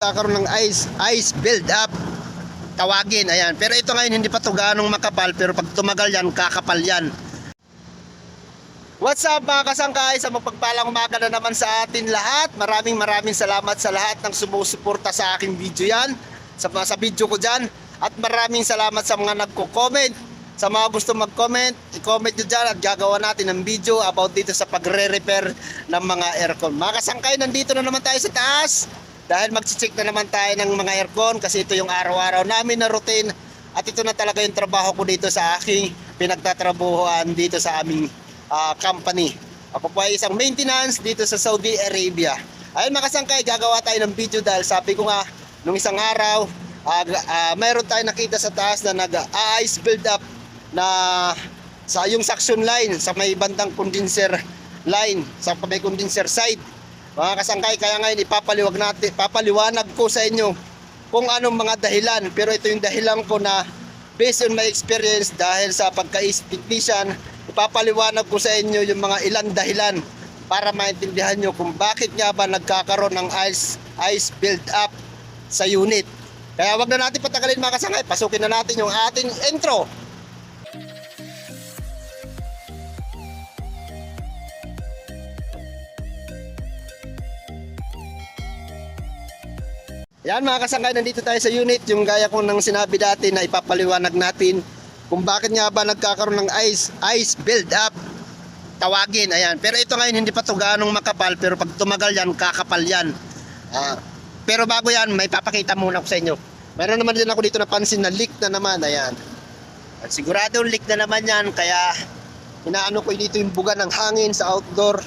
Kakaroon ng ice, ice build up. Tawagin, ayan. Pero ito ngayon hindi pa to ganong makapal, pero pag tumagal yan, kakapal yan. What's up mga kasangkay? Sa mapagpalang umaga na naman sa atin lahat. Maraming maraming salamat sa lahat ng sumusuporta sa aking video yan. Sa, sa video ko dyan. At maraming salamat sa mga nagko-comment. Sa mga gusto mag-comment, i-comment nyo dyan at gagawa natin ng video about dito sa pagre-repair ng mga aircon. Mga kasangkay, nandito na naman tayo sa taas. Dahil mag-check na naman tayo ng mga aircon kasi ito yung araw-araw namin na routine. At ito na talaga yung trabaho ko dito sa aking pinagtatrabuhan dito sa aming ah, company. Ako po ay isang maintenance dito sa Saudi Arabia. Ayun mga kasangkay, gagawa tayo ng video dahil sabi ko nga, nung isang araw, g- ah, mayroon tayo nakita sa taas na nag-ice build up na sa yung suction line sa may bandang condenser line sa may condenser side. Mga kasangkay, kaya ngayon ipapaliwag natin, papaliwanag ko sa inyo kung anong mga dahilan. Pero ito yung dahilan ko na based on my experience dahil sa pagka-is technician, ipapaliwanag ko sa inyo yung mga ilan dahilan para maintindihan nyo kung bakit nga ba nagkakaroon ng ice, ice build up sa unit. Kaya wag na natin patagalin mga kasangkay, pasukin na natin yung ating intro. Yan mga kasangkay, nandito tayo sa unit. Yung gaya ko nang sinabi dati na ipapaliwanag natin kung bakit nga ba nagkakaroon ng ice, ice build up. Tawagin, ayan. Pero ito ngayon hindi pa to ganong makapal pero pag tumagal yan, kakapal yan. Ah, pero bago yan, may papakita muna ko sa inyo. Meron naman din ako dito napansin na leak na naman, ayan. At sigurado leak na naman yan, kaya inaano ko dito yung buga ng hangin sa outdoor.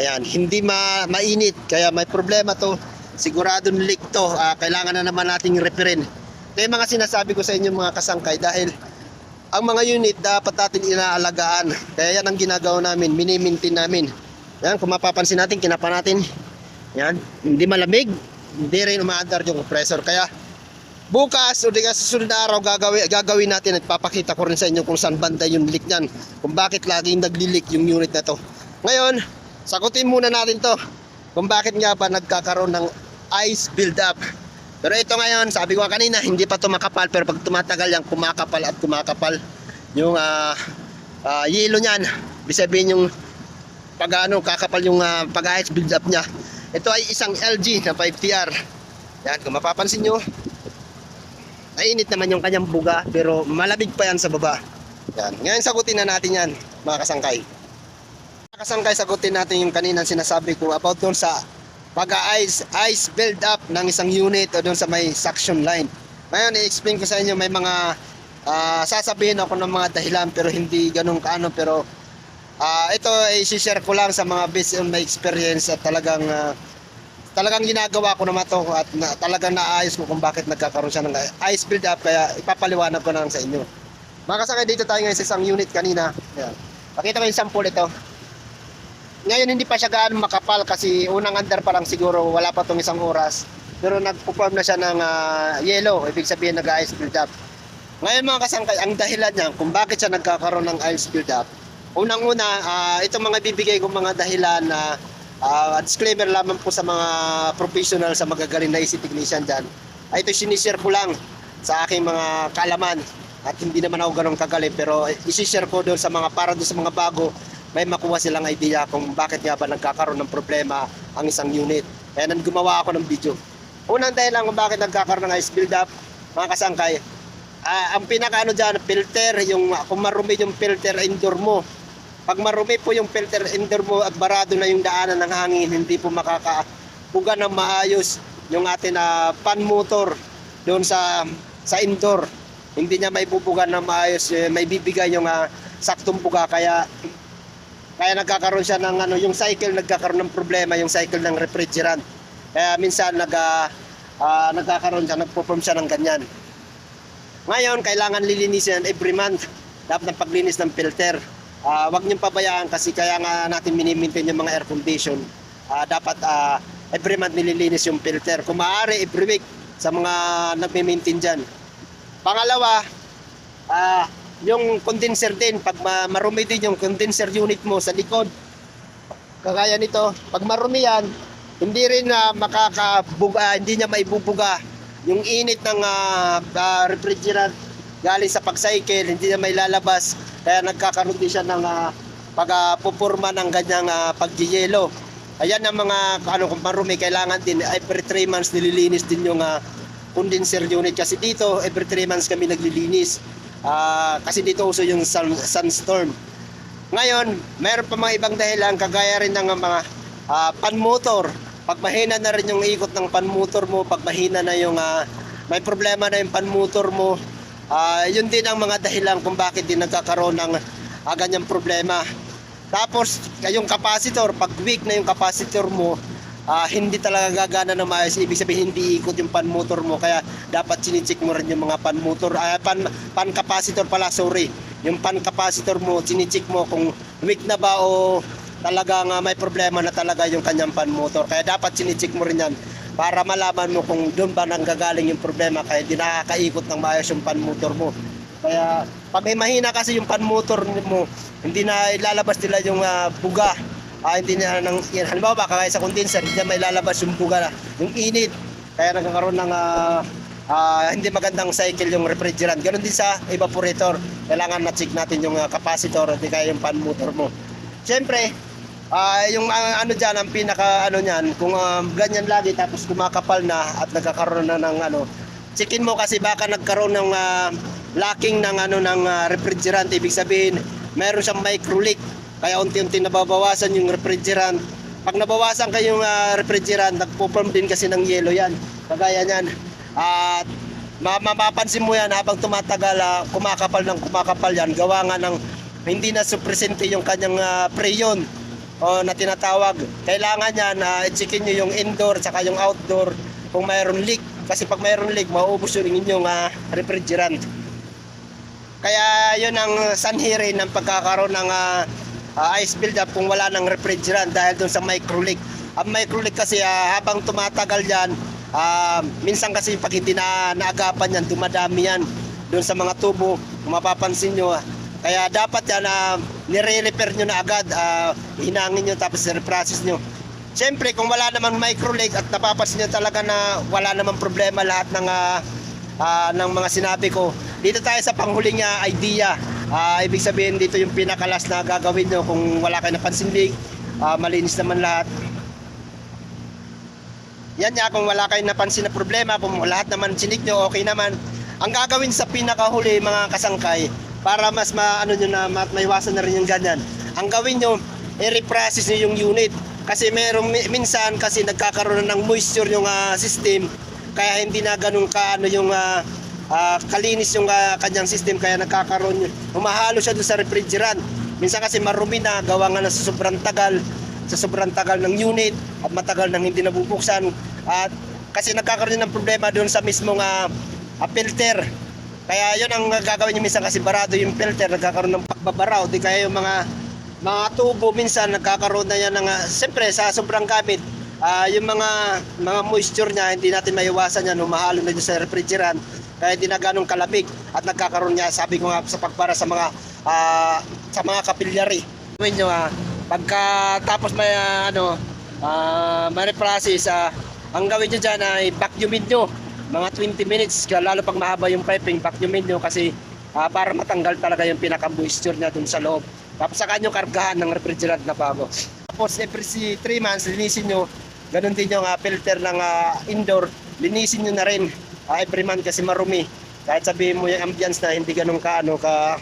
Ayan, hindi ma mainit, kaya may problema to. Sigurado leak to, Ah, kailangan na naman nating referin. Kaya mga sinasabi ko sa inyo mga kasangkay dahil ang mga unit dapat natin inaalagaan. Kaya yan ang ginagawa namin, minimintin namin. Yan, kung mapapansin natin, kinapa natin. Yan, hindi malamig, hindi rin umaandar yung compressor. Kaya bukas o di ka susunod na araw gagawin, gagawin natin at papakita ko rin sa inyo kung saan banda yung leak niyan. Kung bakit laging nagli-leak yung unit na to. Ngayon, sagutin muna natin to kung bakit nga ba nagkakaroon ng ice build up. Pero ito ngayon, sabi ko kanina, hindi pa to makapal pero pag tumatagal yan, kumakapal at kumakapal yung ah ah, yelo niyan. Ibig yung pag ano, kakapal yung ah, pag-ice build up niya. Ito ay isang LG na 5TR. Yan, kung mapapansin nyo, Nainit naman yung kanyang buga pero malamig pa yan sa baba. Yan. Ngayon sagutin na natin yan mga kasangkay. Mga kasangkay sagutin natin yung kanina sinasabi ko about doon sa pag-ice ice build up ng isang unit o doon sa may suction line. Ngayon i-explain ko sa inyo may mga ah, sasabihin ako ng mga dahilan pero hindi ganun kaano pero ah, ito ay share ko lang sa mga based on my experience at talagang ah, talagang ginagawa ko naman to at na, talagang naayos ko kung bakit nagkakaroon siya ng ice build up kaya ipapaliwanag ko na lang sa inyo. Mga kasakay dito tayo ngayon sa isang unit kanina. Yan. Pakita ko yung sample ito. Ngayon hindi pa siya gaano makapal kasi unang andar pa lang siguro wala pa tong isang oras. Pero nagpo-form na siya ng ah, yellow, ibig sabihin nag-ice build up. Ngayon mga kasangkay, ang dahilan niya kung bakit siya nagkakaroon ng ice build up. Unang-una, ah, itong mga bibigay kong mga dahilan na Ah, disclaimer lamang po sa mga professional sa magagaling na AC technician dyan. Ay ito sinishare ko lang sa aking mga kalaman at hindi naman ako ganun kagaling pero isishare ko doon sa mga para doon sa mga bago may makuha silang idea kung bakit nga ba nagkakaroon ng problema ang isang unit. Kaya nang gumawa ako ng video. Unang dahilan kung bakit nagkakaroon ng ice build up, mga kasangkay, ah, ang pinaka ano dyan, filter, yung kung marumi yung filter indoor mo, pag marumi po yung filter indoor mo at barado na yung daanan ng hangin, hindi po makakapuga ng maayos yung atin na fan motor doon sa sa indoor. Hindi niya may bubugan ng maayos, eh, may bibigay yung ah, saktong buga kaya kaya nagkakaroon siya ng ano, yung cycle nagkakaroon ng problema, yung cycle ng refrigerant. Kaya minsan nag ah, nagkakaroon siya, nagpo-form siya ng ganyan. Ngayon, kailangan lilinisin every month. Dapat ng paglinis ng filter. Ah, wag niyong pabayaan kasi kaya nga natin minimaintain yung mga air condition. Ah, dapat ah, every month nililinis yung filter. Kung maaari, every week sa mga nagme-maintain dyan. Pangalawa, ah, yung condenser din, pag ma- marumi din yung condenser unit mo sa likod, kagaya nito, pag marumi yan, hindi rin na makakabuga, hindi niya maibubuga yung init ng ah, ah, refrigerant galing sa pag-cycle, hindi niya mailalabas. Kaya nagkakaroon din siya ng uh, pagpupurma ng ganyang uh, pagyeyelo. Ayan ang mga ano kung marumi kailangan din every 3 months nililinis din yung ah, condenser unit kasi dito every 3 months kami naglilinis. Ah, kasi dito uso yung sun, sunstorm. Ngayon, mayroon pa mga ibang dahilan kagaya rin ng mga ah, pan motor. Pag mahina na rin yung ikot ng pan motor mo, pag mahina na yung ah, may problema na yung pan motor mo, ah, yun din ang mga dahilan kung bakit din nagkakaroon ng ah, ganyang problema. Tapos, yung capacitor, pag weak na yung capacitor mo, ah, hindi talaga gagana na maayos. Ibig sabihin, hindi ikot yung pan motor mo. Kaya dapat sinicheck mo rin yung mga pan motor, ah, pan, pan capacitor pala, sorry. Yung pan capacitor mo, sinicheck mo kung weak na ba o talagang ah, may problema na talaga yung kanyang pan motor. Kaya dapat sinicheck mo rin yan para malaman mo kung doon ba nanggagaling yung problema kaya di nakakaikot ng maayos yung pan motor mo. Kaya pag may mahina kasi yung pan motor mo, hindi na ilalabas nila yung ah, buga. Ah, hindi na nang yan. halimbawa kagaya sa condenser, na may lalabas yung buga na, yung init. Kaya nagkakaroon ng ah, ah, hindi magandang cycle yung refrigerant. Ganon din sa evaporator. Kailangan na-check natin yung ah, capacitor at kaya yung pan motor mo. Siyempre, ah, yung ah, ano diyan ang pinaka ano niyan, kung ah, ganyan lagi tapos kumakapal na at nagkakaroon na ng ano, checkin mo kasi baka nagkaroon ng ah, lacking ng ano ng ah, refrigerant ibig sabihin meron siyang micro leak kaya unti-unti nababawasan yung refrigerant. Pag nabawasan kayong ah, refrigerant nagpo-form din kasi ng yelo yan. Kagaya niyan. At ma- mapapansin mo yan habang tumatagal ah, kumakapal ng kumakapal yan gawa nga ng hindi na supresente yung kanyang ah, preyon o na tinatawag. Kailangan yan na i-checkin nyo yung indoor saka yung outdoor kung mayroon leak. Kasi pag mayroon leak mauubos yung inyong ah, refrigerant. Kaya yun ang sanhi rin ng pagkakaroon ng ah, ah, ice buildup kung wala ng refrigerant dahil dun sa micro leak. Ang micro leak kasi ah, habang tumatagal yan, ah, minsan kasi pag hindi na naagapan yan, dumadami yan dun sa mga tubo, mapapansin nyo. Kaya dapat yan, uh, nire-repair nyo na agad, ah, hinangin nyo tapos reprocess nyo. Siyempre, kung wala namang micro leak at napapansin nyo talaga na wala namang problema lahat ng ah, ah, ng mga sinabi ko. Dito tayo sa panghuling ah, idea. Ah, ibig sabihin dito yung pinakalas na gagawin nyo kung wala kayo napansin leak. ah, malinis naman lahat. Yan nga kung wala kayong napansin na problema, kung lahat naman sinig nyo, okay naman. Ang gagawin sa pinakahuli mga kasangkay, para mas maano nyo na ma- maiwasan na rin yung ganyan. Ang gawin nyo, i-reprocess nyo yung unit. Kasi merong mi- minsan kasi nagkakaroon na ng moisture yung ah, system, kaya hindi na ganun ka ano yung ah, ah, kalinis yung ah, kanyang system kaya nagkakaroon yun. Umahalo siya doon sa refrigerant. Minsan kasi marumi na gawa nga na sa sobrang tagal sa sobrang tagal ng unit at matagal nang hindi nabubuksan. At kasi nagkakaroon ng problema doon sa mismong ah, ah, filter. Kaya yun ang gagawin nyo minsan kasi barado yung filter nagkakaroon ng pagbabaraw. Di kaya yung mga mga tubo minsan nagkakaroon na yan ng ah, siyempre sa sobrang gamit ah, yung mga mga moisture niya hindi natin maiwasan yan. Humahalo na sa refrigerant kaya hindi na ganong kalamig at nagkakaroon niya sabi ko nga sa pagbara sa mga ah, sa mga kapillary gawin nyo ah, pagka tapos may ah, ano ah, may process ah, ang gawin nyo dyan ay vacuumin nyo mga 20 minutes lalo pag mahaba yung piping vacuumin nyo kasi ah, para matanggal talaga yung pinaka moisture niya dun sa loob. Tapos saka nyo kargahan ng refrigerant na bago. Tapos every 3 months linisin nyo ganun din yung ah, filter ng ah, indoor. Linisin nyo na rin ah, every month kasi marumi kahit sabihin mo yung ambience na hindi ganun ka ano ka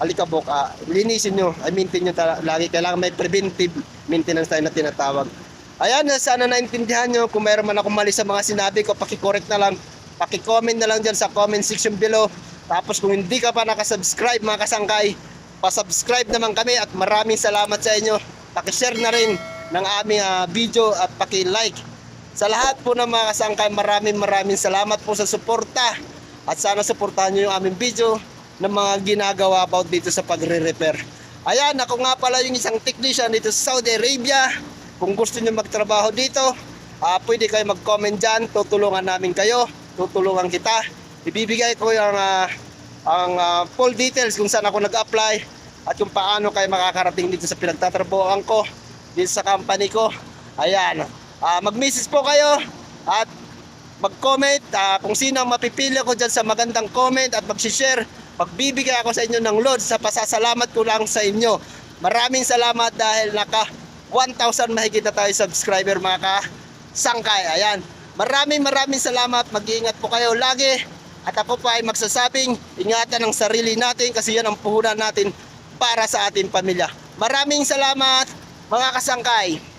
alikabok, ah, linisin nyo, ay maintain nyo lagi. Kailangan may preventive maintenance tayo na tinatawag. Ayan, ah, sana naintindihan nyo. Kung mayroon man ako mali sa mga sinabi ko, pakicorrect na lang. Pakicomment na lang dyan sa comment section below. Tapos kung hindi ka pa nakasubscribe mga kasangkay, pasubscribe naman kami at maraming salamat sa inyo. Pakishare na rin ng aming ah, video at paki-like. Sa lahat po ng mga kasangkay, maraming maraming salamat po sa suporta. At sana suportahan nyo yung aming video ng mga ginagawa about dito sa pagre-repair. Ayan, ako nga pala yung isang technician dito sa Saudi Arabia. Kung gusto nyo magtrabaho dito, ah, pwede kayo mag-comment dyan. Tutulungan namin kayo. Tutulungan kita. Ibibigay ko yung ah, ang ah, full details kung saan ako nag-apply at kung paano kayo makakarating dito sa pinagtatrabahoan ko dito sa company ko. Ayan. Ah, mag-message po kayo at mag-comment ah, kung sino ang mapipili ko dyan sa magandang comment at mag-share. Pagbibigay ako sa inyo ng load sa pasasalamat ko lang sa inyo. Maraming salamat dahil naka 1,000 mahigit na tayo subscriber mga ka-sangkay. Ayan. Maraming maraming salamat. Mag-iingat po kayo lagi. At ako pa ay magsasabing ingatan ang sarili natin kasi yan ang puhunan natin para sa ating pamilya. Maraming salamat mga kasangkay.